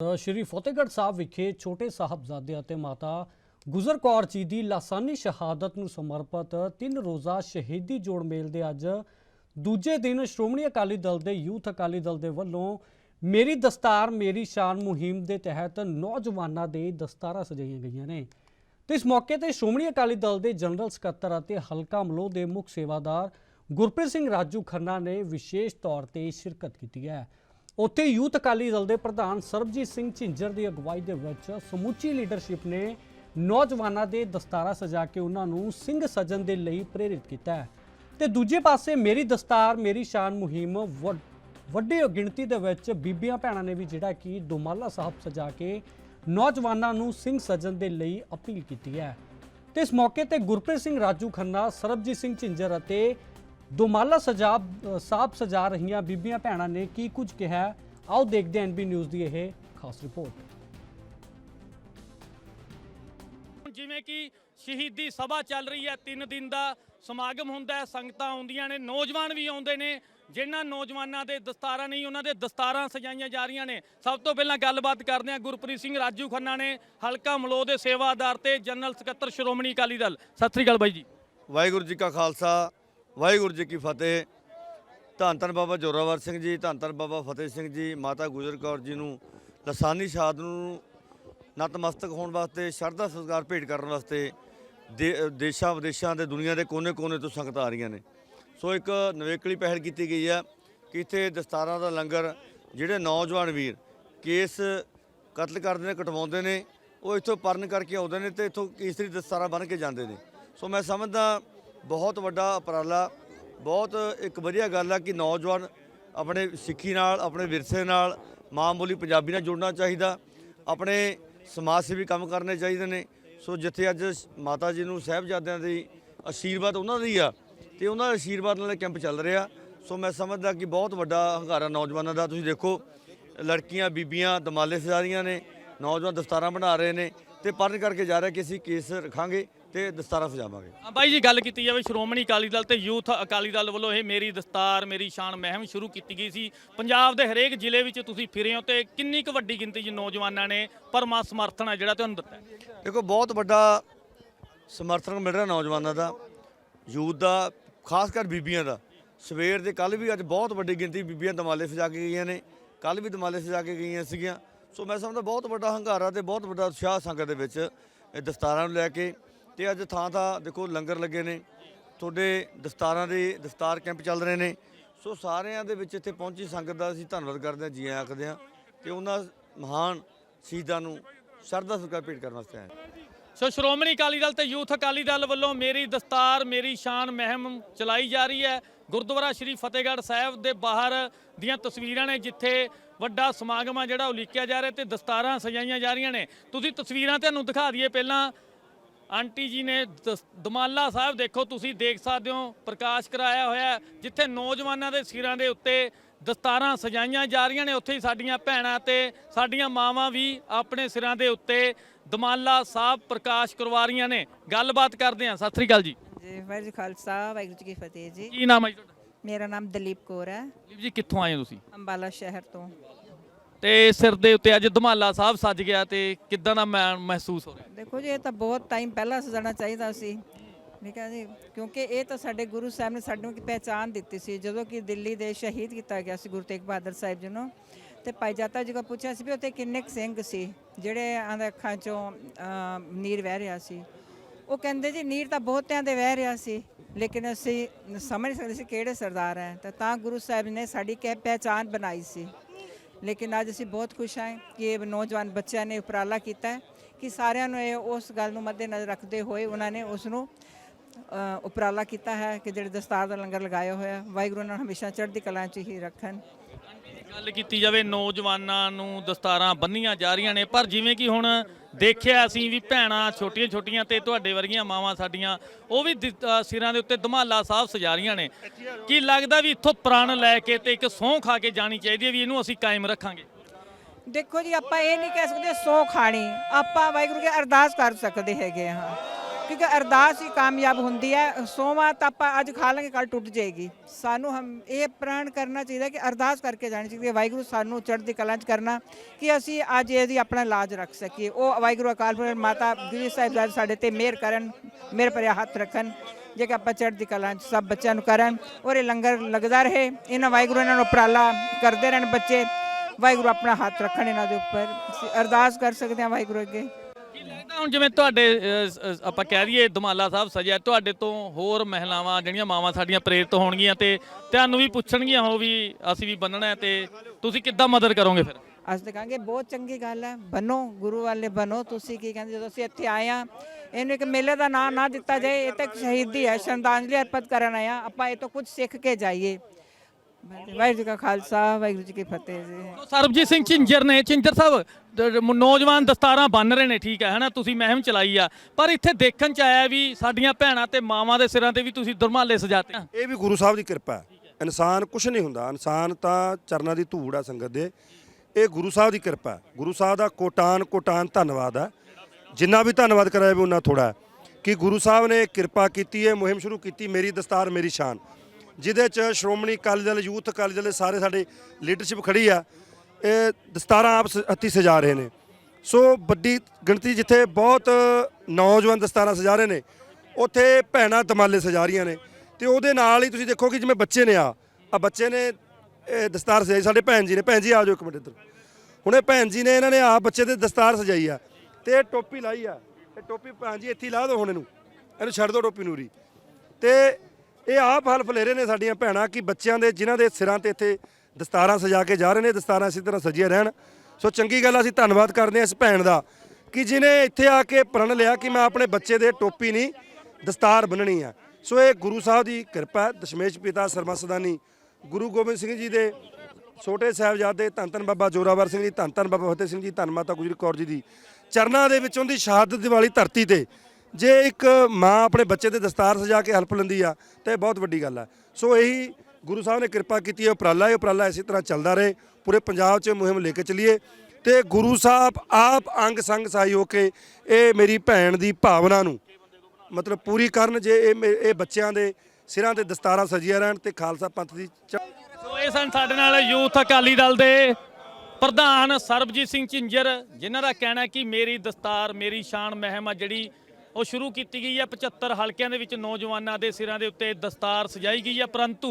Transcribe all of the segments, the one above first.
ਸ਼੍ਰੀ ਫਤਿਹਗੜ੍ਹ ਸਾਹਿਬ ਵਿਖੇ ਛੋਟੇ ਸਾਹਿਬਜ਼ਾਦੇ ਅਤੇ ਮਾਤਾ ਗੁਜਰ ਕੌਰ ਜੀ ਦੀ ਲਾਸਾਨੀ ਸ਼ਹਾਦਤ ਨੂੰ ਸਮਰਪਿਤ ਤਿੰਨ ਰੋਜ਼ਾ ਸ਼ਹੀਦੀ ਜੋੜ ਮੇਲ ਦੇ ਅੱਜ ਦੂਜੇ ਦਿਨ ਸ਼੍ਰੋਮਣੀ ਅਕਾਲੀ ਦਲ ਦੇ ਯੂਥ ਅਕਾਲੀ ਦਲ ਦੇ ਵੱਲੋਂ ਮੇਰੀ ਦਸਤਾਰ, ਮੇਰੀ ਸ਼ਾਨ ਮੁਹਿੰਮ ਦੇ ਤਹਿਤ ਨੌਜਵਾਨਾਂ ਦੇ ਦਸਤਾਰਾਂ ਸਜਾਈਆਂ ਗਈਆਂ ਨੇ। ਤੇ ਇਸ ਮੌਕੇ ਤੇ ਸ਼੍ਰੋਮਣੀ ਅਕਾਲੀ ਦਲ ਦੇ ਜਨਰਲ ਸਕੱਤਰ ਅਤੇ ਹਲਕਾ ਮਲੋਹ ਦੇ ਮੁੱਖ ਸੇਵਾਦਾਰ ਗੁਰਪ੍ਰੀਤ ਸਿੰਘ ਰਾਜੂ ਖੰਨਾ ਨੇ ਵਿਸ਼ੇਸ਼ ਤੌਰ ਤੇ ਸ਼ਿਰਕਤ ਕੀਤੀ ਹੈ। ਉੱਥੇ ਯੂਥ ਅਕਾਲੀ ਦਲ ਦੇ ਪ੍ਰਧਾਨ ਸਰਬਜੀਤ ਸਿੰਘ ਝਿੰਜਰ ਦੀ ਅਗਵਾਈ ਦੇ ਵਿੱਚ ਸਮੁੱਚੀ ਲੀਡਰਸ਼ਿਪ ਨੇ ਨੌਜਵਾਨਾਂ ਦੇ ਦਸਤਾਰਾਂ ਸਜਾ ਕੇ ਉਹਨਾਂ ਨੂੰ ਸਿੰਘ ਸਜਣ ਦੇ ਲਈ ਪ੍ਰੇਰਿਤ ਕੀਤਾ ਹੈ। ਤੇ ਦੂਜੇ ਪਾਸੇ ਮੇਰੀ ਦਸਤਾਰ, ਮੇਰੀ ਸ਼ਾਨ ਮੁਹਿੰਮ ਵੱਡ- ਵੱਡੀ ਗਿਣਤੀ ਦੇ ਵਿੱਚ ਬੀਬੀਆਂ ਭੈਣਾਂ ਨੇ ਵੀ ਜਿਹੜਾ ਕਿ ਦੁਮਾਲਾ ਸਾਹਿਬ ਸਜਾ ਕੇ ਨੌਜਵਾਨਾਂ ਨੂੰ ਸਿੰਘ ਸਜਣ ਦੇ ਲਈ ਅਪੀਲ ਕੀਤੀ ਹੈ। ਤੇ ਇਸ ਮੌਕੇ ਤੇ ਗੁਰਪ੍ਰੀਤ ਸਿੰਘ ਰਾਜੂ ਖੰਨਾ, ਸਰਬਜੀਤ ਸਿੰਘ ਝਿੰਜਰ ਅਤੇ ਦੁਮਾਲਾ ਸਜਾ ਸਾਹਿਬ ਸਜਾ ਰਹੀਆਂ ਬੀਬੀਆਂ ਭੈਣਾਂ ਨੇ ਕੀ ਕੁਝ ਕਿਹਾ? ਆਓ ਦੇਖਦੇ ਹਾਂ ਐਨਬੀ ਨਿਊਜ਼ ਦੀ ਇਹ ਖਾਸ ਰਿਪੋਰਟ। ਜਿਵੇਂ ਕਿ ਸ਼ਹੀਦੀ ਸਭਾ ਚੱਲ ਰਹੀ ਹੈ 3 ਦਿਨ ਦਾ ਸਮਾਗਮ ਹੁੰਦਾ ਹੈ ਸੰਗਤਾਂ ਆਉਂਦੀਆਂ ਨੇ ਨੌਜਵਾਨ ਵੀ ਆਉਂਦੇ ਨੇ ਜਿਨ੍ਹਾਂ ਨੌਜਵਾਨਾਂ ਦੇ ਦਸਤਾਰਾਂ ਨਹੀਂ ਉਹਨਾਂ ਦੇ ਦਸਤਾਰਾਂ ਸਜਾਈਆਂ ਜਾ ਰਹੀਆਂ ਨੇ। ਸਭ ਤੋਂ ਪਹਿਲਾਂ ਗੱਲਬਾਤ ਕਰਦੇ ਹਾਂ ਗੁਰਪ੍ਰੀਤ ਸਿੰਘ ਰਾਜੂ ਖੰਨਾ ਨੇ ਹਲਕਾ ਮਲੋ ਦੇ ਸੇਵਾਦਾਰ ਤੇ ਜਨਰਲ ਸਕੱਤਰ ਸ਼੍ਰੋਮਣੀ ਅਕਾਲੀ ਦਲ। ਸਤਿ ਸ੍ਰੀ ਅਕਾਲ ਬਾਈ ਜੀ। ਵਾਹਿਗੁਰੂ ਜੀ ਕਾ ਖਾਲਸਾ ਵਾਹਿਗੁਰੂ ਜੀ ਕੀ ਫਤਿਹ। ਧੰਨ ਧੰਨ ਬਾਬਾ ਜੋਰਾਵਰ ਸਿੰਘ ਜੀ, ਧੰਨ ਧੰਨ ਬਾਬਾ ਫਤਿਹ ਸਿੰਘ ਜੀ, ਮਾਤਾ ਗੁਜਰ ਕੌਰ ਜੀ ਨੂੰ ਲਸਾਨੀ ਸ਼ਾਦ ਨੂੰ ਨਤਮਸਤਕ ਹੋਣ ਵਾਸਤੇ, ਸ਼ਰਧਾ ਸੰਸਕਾਰ ਭੇਟ ਕਰਨ ਵਾਸਤੇ ਦੇ- ਦੇਸ਼ਾਂ ਵਿਦੇਸ਼ਾਂ ਦੇ ਦੁਨੀਆ ਦੇ ਕੋਨੇ-ਕੋਨੇ ਤੋਂ ਸੰਗਤਾਂ ਆ ਰਹੀਆਂ ਨੇ। ਸੋ ਇੱਕ ਨਵੇਕਲੀ ਪਹਿਲ ਕੀਤੀ ਗਈ ਹੈ ਕਿ ਇੱਥੇ ਦਸਤਾਰਾਂ ਦਾ ਲੰਗਰ ਜਿਹੜੇ ਨੌਜਵਾਨ ਵੀਰ ਕੇਸ ਕਤਲ ਕਰਦੇ ਨੇ, ਕਟਵਾਉਂਦੇ ਨੇ, ਉਹ ਇੱਥੋਂ ਪਰਨ ਕਰਕੇ ਆਉਂਦੇ ਨੇ ਤੇ ਇੱਥੋਂ ਕੇਸਰੀ ਦਸਤਾਰਾਂ ਬਣ ਕੇ ਜਾਂਦੇ ਨੇ। ਸੋ ਮੈਂ ਸਮਝਦਾ ਬਹੁਤ ਵੱਡਾ ਉਪਰਾਲਾ, ਬਹੁਤ ਇੱਕ ਵਧੀਆ ਗੱਲ ਆ ਕਿ ਨੌਜਵਾਨ ਆਪਣੇ ਸਿੱਖੀ ਨਾਲ, ਆਪਣੇ ਵਿਰਸੇ ਨਾਲ ਮਾਂ ਬੋਲੀ ਪੰਜਾਬੀ ਨਾਲ ਜੁੜਨਾ ਚਾਹੀਦਾ, ਆਪਣੇ ਸਮਾਜ ਸੇਵੀ ਕੰਮ ਕਰਨੇ ਚਾਹੀਦੇ ਨੇ। ਸੋ ਜਿੱਥੇ ਅੱਜ ਮਾਤਾ ਜੀ ਨੂੰ ਸਾਹਿਬਜ਼ਾਦਿਆਂ ਦੀ ਆਸ਼ੀਰਵਾਦ ਉਹਨਾਂ ਦੀ ਆ, ਤੇ ਉਹਨਾਂ ਦੇ ਆਸ਼ੀਰਵਾਦ ਨਾਲ ਇਹ ਕੈਂਪ ਚੱਲ ਰਿਹਾ। ਸੋ ਮੈਂ ਸਮਝਦਾ ਕਿ ਬਹੁਤ ਵੱਡਾ ਹੰਗਾਰਾ ਨੌਜਵਾਨਾਂ ਦਾ, ਤੁਸੀਂ ਦੇਖੋ, ਲੜਕੀਆਂ, ਬੀਬੀਆਂ ਦਮਾਲੇ ਸਜਾ ਰਹੀਆਂ ਨੇ, ਨੌਜਵਾਨ ਦਸਤਾਰਾਂ ਬਣਾ ਰਹੇ ਨੇ, ਤੇ ਪਰਨ ਕਰਕੇ ਜਾ ਰਿਹਾ ਕਿ ਅਸੀਂ ਕੇਸ ਰੱਖਾਂਗੇ। ਤੇ ਦਸਤਾਰਾਂ ਸਜਾਵਾਂਗੇ। ਹਾਂ ਬਾਈ ਜੀ ਗੱਲ ਕੀਤੀ ਜਾਵੇ ਸ਼੍ਰੋਮਣੀ ਅਕਾਲੀ ਦਲ ਤੇ ਯੂਥ ਅਕਾਲੀ ਦਲ ਵੱਲੋਂ ਇਹ ਮੇਰੀ ਦਸਤਾਰ ਮੇਰੀ ਸ਼ਾਨ ਮਹਿਮ ਸ਼ੁਰੂ ਕੀਤੀ ਗਈ ਸੀ। ਪੰਜਾਬ ਦੇ ਹਰੇਕ ਜ਼ਿਲ੍ਹੇ ਵਿੱਚ ਤੁਸੀਂ ਫਿਰੇ ਹੋ ਤੇ ਕਿੰਨੀ ਕੁ ਵੱਡੀ ਗਿਣਤੀ 'ਚ ਨੌਜਵਾਨਾਂ ਨੇ ਪਰਮਾ ਸਮਰਥਨ ਹੈ ਜਿਹੜਾ ਤੁਹਾਨੂੰ ਦਿੱਤਾ ਹੈ? ਦੇਖੋ ਬਹੁਤ ਵੱਡਾ ਸਮਰਥਨ ਮਿਲ ਰਿਹਾ ਨੌਜਵਾਨਾਂ ਦਾ ਯੂਥ ਦਾ ਖਾਸ ਕਰ ਬੀਬੀਆਂ ਦਾ। ਸਵੇਰ ਦੇ ਕੱਲ ਵੀ ਅੱਜ ਬਹੁਤ ਵੱਡੀ ਗਿਣਤੀ ਬੀਬੀਆਂ ਦਮਾਲੇ ਸਜਾ ਕੇ ਗਈਆਂ ਨੇ। ਕੱਲ ਵੀ ਦਮਾਲੇ ਸਜਾ ਕੇ ਗਈਆਂ ਸੀਗੀਆਂ। ਸੋ ਮੈਂ ਸਮਝਦਾ ਬਹੁਤ ਵੱਡਾ ਹੰਗਾਰਾ ਤੇ ਬਹੁਤ ਵੱਡਾ ਉਤਸ਼ਾਹ ਸੰਗਤ ਦੇ ਵਿੱਚ ਇਹ ਦਸਤਾਰਾਂ ਨੂੰ ਲੈ ਕੇ ਤੇ ਅੱਜ ਥਾਂ ਥਾਂ ਦੇਖੋ ਲੰਗਰ ਲੱਗੇ ਨੇ, ਤੁਹਾਡੇ ਦਸਤਾਰਾਂ ਦੇ ਦਸਤਾਰ ਕੈਂਪ ਚੱਲ ਰਹੇ ਨੇ। ਸੋ ਸਾਰਿਆਂ ਦੇ ਵਿੱਚ ਇੱਥੇ ਪਹੁੰਚੀ ਸੰਗਤ ਦਾ ਅਸੀਂ ਧੰਨਵਾਦ ਕਰਦੇ ਹਾਂ ਜੀ ਆਇਆਂ ਆਖਦੇ ਹਾਂ ਤੇ ਉਹਨਾਂ ਮਹਾਨ ਸ਼ਹੀਦਾਂ ਨੂੰ ਸ਼ਰਧਾ ਸਤਿਕਾਰ ਭੇਟ ਕਰਨ ਵਾਸਤੇ ਆਏ ਸੋ ਸ਼੍ਰੋਮਣੀ ਅਕਾਲੀ ਦਲ ਤੇ ਯੂਥ ਅਕਾਲੀ ਦਲ ਵੱਲੋਂ ਮੇਰੀ ਦਸਤਾਰ, ਮੇਰੀ ਸ਼ਾਨ ਮਹਿਮ ਚਲਾਈ ਜਾ ਰਹੀ ਹੈ। ਗੁਰਦੁਆਰਾ ਸ਼੍ਰੀ ਫਤਿਹਗੜ੍ਹ ਸਾਹਿਬ ਦੇ ਬਾਹਰ ਦੀਆਂ ਤਸਵੀਰਾਂ ਨੇ, ਜਿੱਥੇ ਵੱਡਾ ਸਮਾਗਮ ਆ ਜਿਹੜਾ ਉਲੀਕਿਆ ਜਾ ਰਿਹਾ ਤੇ ਦਸਤਾਰਾਂ ਸਜਾਈਆਂ ਜਾ ਰਹੀਆਂ ਨੇ। ਤੁਸੀਂ ਤਸਵੀਰਾਂ ਤੁਹਾਨੂੰ ਦਿਖਾ ਦਈਏ ਪਹਿਲਾਂ। ਆਂਟੀ ਜੀ ਨੇ ਦਸ- ਦਮਾਲਾ ਸਾਹਿਬ ਦੇਖੋ ਤੁਸੀਂ ਦੇਖ ਸਕਦੇ ਹੋ ਪ੍ਰਕਾਸ਼ ਕਰਾਇਆ ਹੋਇਆ ਹੈ, ਜਿੱਥੇ ਨੌਜਵਾਨਾਂ ਦੇ ਸਿਰਾਂ ਦੇ ਉੱਤੇ ਦਸਤਾਰਾਂ ਸਜਾਈਆਂ ਜਾ ਰਹੀਆਂ ਨੇ ਉੱਥੇ ਹੀ ਸਾਡੀਆਂ ਭੈਣਾਂ ਤੇ ਸਾਡੀਆਂ ਮਾਵਾਂ ਵੀ ਆਪਣੇ ਸਿਰਾਂ ਦੇ ਉੱਤੇ ਦਮਾਲਾ ਸਾਹਿਬ ਪ੍ਰਕਾਸ਼ ਕਰਵਾ ਰਹੀਆਂ ਨੇ। ਗੱਲਬਾਤ ਕਰਦੇ ਹਾਂ। ਸਤਿ ਸ੍ਰੀ ਅਕਾਲ ਜੀ। ਜੀ ਵਾਹਿਗੁਰੂ ਜੀ ਖਾਲਸਾ ਵਾਹਿਗੁਰੂ ਜੀ ਕੀ ਫਤਿਹ ਜੀ। ਕੀ ਨਾਮ ਹੈ ਜੀ ਤੁਹਾਡਾ? ਮੇਰਾ ਨਾਮ ਦਲੀਪ ਕੌਰ ਹੈ। ਦੀਪ ਜੀ ਕਿੱਥੋਂ ਆਏ ਹੋ ਤੁਸੀਂ? ਅੰਬਾਲਾ ਸ਼ਹਿਰ ਤੋਂ। ਤੇ ਸਿਰ ਦੇ ਉੱਤੇ ਅੱਜ ਦਮਾਲਾ ਸਾਹਿਬ ਸੱਜ ਗਿਆ ਤੇ ਕਿੱਦਾਂ ਦਾ ਮੈਂ- ਮਹਿਸੂਸ ਹੋ ਰਿਹਾ? ਦੇਖੋ ਜੀ, ਇਹ ਤਾਂ ਬਹੁਤ ਟਾਈਮ ਪਹਿਲਾਂ ਸਜਾਣਾ ਚਾਹੀਦਾ ਸੀ। ਠੀਕ ਹੈ ਜੀ? ਕਿਉਂਕਿ ਇਹ ਤਾਂ ਸਾਡੇ ਗੁਰੂ ਸਾਹਿਬ ਨੇ ਸਾਨੂੰ ਇੱਕ ਪਹਿਚਾਨ ਦਿੱਤੀ ਸੀ। ਜਦੋਂ ਕਿ ਦਿੱਲੀ ਦੇ ਸ਼ਹੀਦ ਕੀਤਾ ਗਿਆ ਸੀ ਗੁਰੂ ਤੇਗ ਬਹਾਦਰ ਸਾਹਿਬ ਜੀ ਨੂੰ, ਤੇ ਭਾਈ ਜਾਤਾ ਜੀ ਕੋ ਪੁੱਛਿਆ ਸੀ ਵੀ ਉੱਥੇ ਕਿੰਨੇ ਕੁ ਸਿੰਘ ਸੀ, ਜਿਹੜੇ ਆਂਦੇ ਅੱਖਾਂ ਚੋਂ ਨੀਰ ਵਹਿ ਰਿਹਾ ਸੀ। ਉਹ ਕਹਿੰਦੇ ਜੀ, ਨੀਰ ਤਾਂ ਬਹੁਤਿਆਂ ਦੇ ਵਹਿ ਰਿਹਾ ਸੀ, ਲੇਕਿਨ ਅਸੀਂ ਸਮਝ ਨਹੀਂ ਸਕਦੇ ਸੀ ਕਿਹੜੇ ਸਰਦਾਰ ਹੈ। ਤਾਂ ਤਾਂ ਗੁਰੂ ਸਾਹਿਬ ਨੇ ਸਾਡੀ ਕਹਿ ਪਹਿਚਾਨ ਬਣਾਈ ਸੀ। ਲੇਕਿਨ ਅੱਜ ਅਸੀਂ ਬਹੁਤ ਖੁਸ਼ ਹਾਂ ਕਿ ਇਹ ਨੌਜਵਾਨ ਬੱਚਿਆਂ ਨੇ ਉਪਰਾਲਾ ਕੀਤਾ ਹੈ ਕਿ ਸਾਰਿਆਂ ਨੂੰ ਇਹ ਉਸ ਗੱਲ ਨੂੰ ਮੱਦੇਨਜ਼ਰ ਰੱਖਦੇ ਹੋਏ ਉਹਨਾਂ ਨੇ ਉਸ ਨੂੰ ਉਪਰਾਲਾ ਕੀਤਾ ਹੈ ਕਿ ਜਿਹੜੇ ਦਸਤਾਰ ਦਾ ਲੰਗਰ ਲਗਾਇਆ ਹੋਇਆ ਵਾਹਿਗੁਰੂ ਨਾਲ ਹਮੇਸ਼ਾ ਚੜ੍ਹਦੀ ਕਲਾ 'ਚ ਹੀ ਰੱਖਣ। ਗੱਲ ਕੀਤੀ ਜਾਵੇ, ਨੌਜਵਾਨਾਂ ਨੂੰ ਦਸਤਾਰਾਂ ਬੰਨੀਆਂ ਜਾ ਰਹੀਆਂ ਨੇ, ਪਰ ਜਿਵੇਂ ਕਿ ਹੁਣ ਦੇਖਿਆ ਅਸੀਂ ਵੀ ਭੈਣਾਂ ਛੋਟੀਆਂ ਛੋਟੀਆਂ ਤੇ ਤੁਹਾਡੇ ਵਰਗੀਆਂ ਮਾਵਾਂ ਸਾਡੀਆਂ ਉਹ ਵੀ ਦਿ- ਅ, ਸਿਰਾਂ ਦੇ ਉੱਤੇ ਧਮਾਲਾ ਸਾਹਿਬ ਸਜਾ ਰਹੀਆਂ ਨੇ। ਕੀ ਲੱਗਦਾ ਵੀ ਇੱਥੋਂ ਪ੍ਰਣ ਲੈ ਕੇ ਤੇ ਇੱਕ ਸਹੁੰ ਖਾ ਕੇ ਜਾਣੀ ਚਾਹੀਦੀ ਹੈ ਵੀ ਇਹਨੂੰ ਅਸੀਂ ਕਾਇਮ ਰੱਖਾਂਗੇ? ਦੇਖੋ ਜੀ ਆਪਾਂ ਇਹ ਨਹੀਂ ਕਹਿ ਸਕਦੇ ਸੌ ਖਾਣੀ। ਆਪਾਂ ਵਾਹਿਗੁਰੂ ਕੇ ਅਰਦਾਸ ਕਰ ਸਕਦੇ ਹੈਗੇ ਹਾਂ। ਕਿਉਂਕਿ ਅਰਦਾਸ ਹੀ ਕਾਮਯਾਬ ਹੁੰਦੀ ਹੈ ਸੋਮਾ ਤਾਂ ਆਪਾਂ ਅੱਜ ਖਾ ਲਾਂਗੇ ਕੱਲ ਟੁੱਟ ਜਾਏਗੀ। ਸਾਨੂੰ ਹਮ ਇਹ ਪ੍ਰਣ ਕਰਨਾ ਚਾਹੀਦਾ ਕਿ ਅਰਦਾਸ ਕਰਕੇ ਜਾਣੀ ਚਾਹੀਦੀ ਹੈ, ਵਾਹਿਗੁਰੂ ਸਾਨੂੰ ਚੜ੍ਹਦੀ ਕਲਾਂ 'ਚ ਕਰਨਾ ਕਿ ਅਸੀਂ ਅੱਜ ਇਹਦੀ ਆਪਣਾ ਇਲਾਜ ਰੱਖ ਸਕੀਏ। ਉਹ ਵਾਹਿਗੁਰੂ ਅਕਾਲ ਪੁਰਖ ਮਾਤਾ ਗੁਰੂ ਸਾਹਿਬ ਸਾਡੇ ਤੇ ਮਿਹਰ ਕਰਨ ਮੇਰੇ ਪਰ ਹੱਥ ਰੱਖਣ, ਜੇ ਕਿ ਆਪਾਂ ਚੜ੍ਹਦੀ ਕਲਾਂ 'ਚ ਸਭ ਬੱਚਿਆਂ ਨੂੰ ਕਰਨ ਔਰ ਇਹ ਲੰਗਰ ਲੱਗਦਾ ਰਹੇ। ਇਹਨਾਂ ਵਾਹਿਗੁਰੂ ਇਹਨਾਂ ਨੂੰ ਉਪਰਾਲਾ ਕਰਦੇ ਰਹਿਣ ਬੱਚੇ। ਵਾਹਿਗੁਰੂ ਆਪਣਾ ਹੱਥ ਰੱਖਣ ਇਹਨਾਂ ਦੇ ਉੱਪਰ। ਅਰਦਾਸ ਕਰ ਸਕਦੇ ਹਾਂ ਵਾਹਿਗੁਰੂ ਅੱਗੇ। ਕੀ ਲੱਗਦਾ ਹੁਣ ਜਿਵੇਂ ਤੁਹਾਡੇ ਅ, ਸ- ਅ, ਆਪਾਂ ਕਹਿ ਦਈਏ ਦਮਾਲਾ ਸਾਹਿਬ ਸਜਿਆ ਤੁਹਾਡੇ ਤੋਂ ਹੋਰ ਮਹਿਲਾਵਾਂ ਜਿਹੜੀਆਂ ਮਾਵਾਂ ਸਾਡੀਆਂ ਪ੍ਰੇਰਿਤ ਹੋਣਗੀਆਂ ਤੇ ਤੁਹਾਨੂੰ ਵੀ ਪੁੱਛਣਗੀਆਂ ਹੋ ਵੀ ਅਸੀਂ ਵੀ ਬੰਨਣਾ ਹੈ ਤੇ ਤੁਸੀਂ ਕਿੱਦਾਂ ਮਦਦ ਕਰੋਗੇ ਫਿਰ? ਅਸੀਂ ਤਾਂ ਕਹਾਂਗੇ ਬਹੁਤ ਚੰਗੀ ਗੱਲ ਹੈ ਬਨੋ ਗੁਰੂ ਵਾਲੇ ਬਨੋ ਤੁਸੀਂ ਕੀ ਕਹਿੰਦੇ ਜਦੋਂ ਅਸੀਂ ਇੱਥੇ ਆਏ ਹਾਂ ਇਹਨੂੰ ਇੱਕ ਮੇਲੇ ਦਾ ਨਾਂ ਨਾ ਦਿੱਤਾ ਜਾਏ ਇਹ ਤਾਂ ਇੱਕ ਸ਼ਹੀਦੀ ਹੈ ਸ਼ਰਧਾਂਜਲੀ ਅਰਪਿਤ ਕਰਨ ਆਇਆ ਆਪਾਂ ਇਹ ਤੋਂ ਕੁਝ ਸਿੱਖ ਕੇ ਜਾਈਏ। ਵਾਹਿਗੁਰੂ ਜੀ ਕਾ ਖਾਲਸਾ ਵਾਹਿਗੁਰੂ ਜੀ ਕੀ ਫਤਿਹ ਜੀ। ਸਰਬਜੀਤ ਸਿੰਘ ਝਿੰਜਰ ਨੇ ਝਿੰਜਰ ਸਾਹਿਬ ਦ- ਨੌਜਵਾਨ ਦਸਤਾਰਾਂ ਬੰਨ ਰਹੇ ਨੇ ਠੀਕ ਹੈ ਹਨਾ? ਤੁਸੀਂ ਮਹਿਮ ਚਲਾਈ ਆ। ਪਰ ਇੱਥੇ ਦੇਖਣ ਚ ਆਇਆ ਵੀ ਸਾਡੀਆਂ ਭੈਣਾਂ ਤੇ ਮਾਵਾਂ ਦੇ ਸਿਰਾਂ ਤੇ ਵੀ ਤੁਸੀਂ ਦਰਮਾਲੇ ਸਜਾਤੇ ਆ। ਇਹ ਵੀ ਗੁਰੂ ਸਾਹਿਬ ਦੀ ਕਿਰਪਾ ਹੈ। ਇਨਸਾਨ ਕੁਝ ਨਹੀਂ ਹੁੰਦਾ। ਇਨਸਾਨ ਤਾਂ ਚਰਨਾਂ ਦੀ ਧੂੜ ਆ ਸੰਗਤ ਦੇ। ਇਹ ਗੁਰੂ ਸਾਹਿਬ ਦੀ ਕਿਰਪਾ ਹੈ। ਗੁਰੂ ਸਾਹਿਬ ਦਾ ਕੋਟਾਨ ਕੋਟਾਨ ਧੰਨਵਾਦ ਹੈ। ਜਿੰਨਾ ਵੀ ਧੰਨਵਾਦ ਕਰਾਇਆ ਵੀ ਉਹਨਾਂ ਥੋੜਾ ਕਿ ਗੁਰੂ ਸਾਹਿਬ ਨੇ ਕਿਰਪਾ ਕੀਤੀ ਹੈ ਮੁਹਿੰਮ ਸ਼ੁਰੂ ਕੀਤੀ ਮੇਰੀ ਦਸਤਾਰ ਮੇਰੀ ਸ਼ਾਨ। ਜਿਹਦੇ ਚ ਸ਼੍ਰੋਮਣੀ ਅਕਾਲੀ ਦਲ, ਯੂਥ ਅਕਾਲੀ ਦਲ, ਸਾਰੇ ਸਾਡੇ ਲੀਡਰਸ਼ਿਪ ਖੜੀ ਆ। ਇਹ ਦਸਤਾਰਾਂ ਆਪ ਸ- ਹੱਥੀਂ ਸਜਾ ਰਹੇ ਨੇ। ਸੋ ਵੱਡੀ ਗਿਣਤੀ ਜਿੱਥੇ ਬਹੁਤ ਨੌਜਵਾਨ ਦਸਤਾਰਾਂ ਸਜਾ ਰਹੇ ਨੇ, ਉੱਥੇ ਭੈਣਾਂ ਦਮਾਲੇ ਸਜਾ ਰਹੀਆਂ ਨੇ। ਤੇ ਉਹਦੇ ਨਾਲ ਹੀ ਤੁਸੀਂ ਦੇਖੋ ਕਿ ਜਿਵੇਂ ਬੱਚੇ ਨੇ ਆ ਆ ਬੱਚੇ ਨੇ ਇਹ ਦਸਤਾਰ ਸਜਾਈ। ਸਾਡੇ ਭੈਣ ਜੀ ਨੇ, ਭੈਣ ਜੀ ਆ ਜਾਓ ਇੱਕ ਮਿੰਟ ਇੱਧਰ। ਹੁਣ ਇਹ ਭੈਣ ਜੀ ਨੇ ਇਹਨਾਂ ਨੇ ਆ ਬੱਚੇ ਦੇ ਦਸਤਾਰ ਸਜਾਈ ਆ ਤੇ ਇਹ ਟੋਪੀ ਲਾਈ ਆ। ਇਹ ਟੋਪੀ ਭੈਣ ਜੀ ਇੱਥੇ ਹੀ ਲਾ ਦਿਓ ਹੁਣ ਇਹਨੂੰ। ਇਹਨੂੰ ਛੱਡ ਦਿਓ ਟੋਪੀ ਨੂਰੀ। ਤੇ ਇਹ ਆਪ ਹਲਫ ਲੈ ਰਹੇ ਨੇ ਸਾਡੀਆਂ ਭੈਣਾਂ ਕਿ ਬੱਚਿਆਂ ਦੇ, ਜਿਨ੍ਹਾਂ ਦੇ ਸਿਰਾਂ ਤੇ ਇੱਥੇ ਦਸਤਾਰਾਂ ਸਜਾ ਕੇ ਜਾ ਰਹੇ ਨੇ, ਦਸਤਾਰਾਂ ਇਸੇ ਤਰ੍ਹਾਂ ਸਜੀਆਂ ਰਹਿਣ। ਸੋ ਚੰਗੀ ਗੱਲ ਅਸੀਂ ਧੰਨਵਾਦ ਕਰਦੇ ਹਾਂ ਇਸ ਭੈਣ ਦਾ ਕਿ ਜਿਨੇ ਇੱਥੇ ਆ ਕੇ ਪ੍ਰਣ ਲਿਆ ਕਿ ਮੈਂ ਆਪਣੇ ਬੱਚੇ ਦੇ ਟੋਪੀ ਨਹੀਂ, ਦਸਤਾਰ ਬੰਨਣੀ ਆ। ਸੋ ਇਹ ਗੁਰੂ ਸਾਹਿਬ ਦੀ ਕਿਰਪਾ ਹੈ, ਦਸ਼ਮੇਸ਼ ਪਿਤਾ ਸਰਮਸਦਾਨੀ ਗੁਰੂ ਗੋਬਿੰਦ ਸਿੰਘ ਜੀ ਦੇ ਛੋਟੇ ਸਾਹਿਬਜ਼ਾਦੇ ਧੰਨ ਧੰਨ ਬਾਬਾ ਜੋਰਾਵਰ ਸਿੰਘ ਜੀ, ਧੰਨ ਧੰਨ ਬਾਬਾ ਫਤਿਹ ਸਿੰਘ ਜੀ, ਧੰਨ ਮਾਤਾ ਗੁਜਰੀ ਕੌਰ ਜੀ ਦੀ ਚਰਨਾਂ ਦੇ ਵਿੱਚ ਉਹਦੀ ਸ਼ਹਾਦਤ ਦੀ ਵਾਲੀ ਧਰਤੀ ਤੇ। ਜੇ ਇੱਕ ਮਾਂ ਆਪਣੇ ਬੱਚੇ ਦੇ ਦਸਤਾਰ ਸਜਾ ਕੇ ਹਲਪ ਲੈਂਦੀ ਆ, ਤਾਂ ਇਹ ਬਹੁਤ ਵੱਡੀ ਗੱਲ ਆ। ਸੋ ਇਹੀ ਗੁਰੂ ਸਾਹਿਬ ਨੇ ਕਿਰਪਾ ਕੀਤੀ ਹੈ ਉਪਰਾਲਾ, ਇਹ ਉਪਰਾਲਾ ਇਸੇ ਤਰ੍ਹਾਂ ਚੱਲਦਾ ਰਹੇ, ਪੂਰੇ ਪੰਜਾਬ 'ਚ ਮੁਹਿੰਮ ਲੈ ਕੇ ਚੱਲੀਏ। ਤੇ ਗੁਰੂ ਸਾਹਿਬ ਆਪ ਅੰਗ ਸੰਗ ਸਹਾਈ ਹੋ ਕੇ ਇਹ ਮੇਰੀ ਭੈਣ ਦੀ ਭਾਵਨਾ ਨੂੰ ਮਤਲਬ ਪੂਰੀ ਕਰਨ, ਜੇ ਇਹ ਮੇ- ਇਹ ਬੱਚਿਆਂ ਦੇ ਸਿਰਾਂ ਤੇ ਦਸਤਾਰਾਂ ਸਜੀਆਂ ਰਹਿਣ ਤੇ ਖਾਲਸਾ ਪੰਥ ਦੀ ਚ- ਸੋ ਇਹ ਸਨ ਸਾਡੇ ਨਾਲ ਯੂਥ ਅਕਾਲੀ ਦਲ ਦੇ ਪ੍ਰਧਾਨ ਸਰਬਜੀਤ ਸਿੰਘ ਝਿੰਜਰ, ਜਿਨ੍ਹਾਂ ਦਾ ਕਹਿਣਾ ਹੈ ਕਿ ਮੇਰੀ ਦਸਤਾਰ, ਮੇਰੀ ਸ਼ਾਨ ਮਹਿਮ ਆ ਜਿਹੜੀ ਉਹ ਸ਼ੁਰੂ ਕੀਤੀ ਗਈ ਹੈ। 75 ਹਲਕਿਆਂ ਦੇ ਵਿੱਚ ਨੌਜਵਾਨਾਂ ਦੇ ਸਿਰਾਂ ਦੇ ਉੱਤੇ ਦਸਤਾਰ ਸਜਾਈ ਗਈ ਹੈ। ਪਰੰਤੂ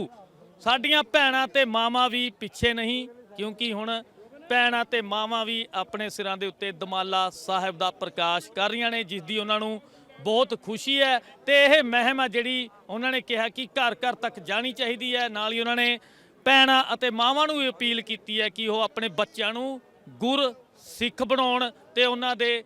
ਸਾਡੀਆਂ ਭੈਣਾਂ ਤੇ ਮਾਵਾਂ ਵੀ ਪਿੱਛੇ ਨਹੀਂ, ਕਿਉਂਕਿ ਹੁਣ ਭੈਣਾਂ ਤੇ ਮਾਵਾਂ ਵੀ ਆਪਣੇ ਸਿਰਾਂ ਦੇ ਉੱਤੇ ਦਮਾਲਾ ਸਾਹਿਬ ਦਾ ਪ੍ਰਕਾਸ਼ ਕਰ ਰਹੀਆਂ ਨੇ, ਜਿਸ ਦੀ ਉਹਨਾਂ ਨੂੰ ਬਹੁਤ ਖੁਸ਼ੀ ਹੈ ਤੇ ਇਹ ਮਹਿਮ ਆ ਜਿਹੜੀ ਉਹਨਾਂ ਨੇ ਕਿਹਾ ਕਿ ਘਰ ਘਰ ਤੱਕ ਜਾਣੀ ਚਾਹੀਦੀ ਹੈ। ਨਾਲ ਹੀ ਉਹਨਾਂ ਨੇ ਭੈਣਾਂ ਅਤੇ ਮਾਵਾਂ ਨੂੰ ਵੀ ਅਪੀਲ ਕੀਤੀ ਹੈ ਕਿ ਉਹ ਆਪਣੇ ਬੱਚਿਆਂ ਨੂੰ ਗੁਰ ਸਿੱਖ ਬਣਾਉਣ ਤੇ ਉਹਨਾਂ ਦੇ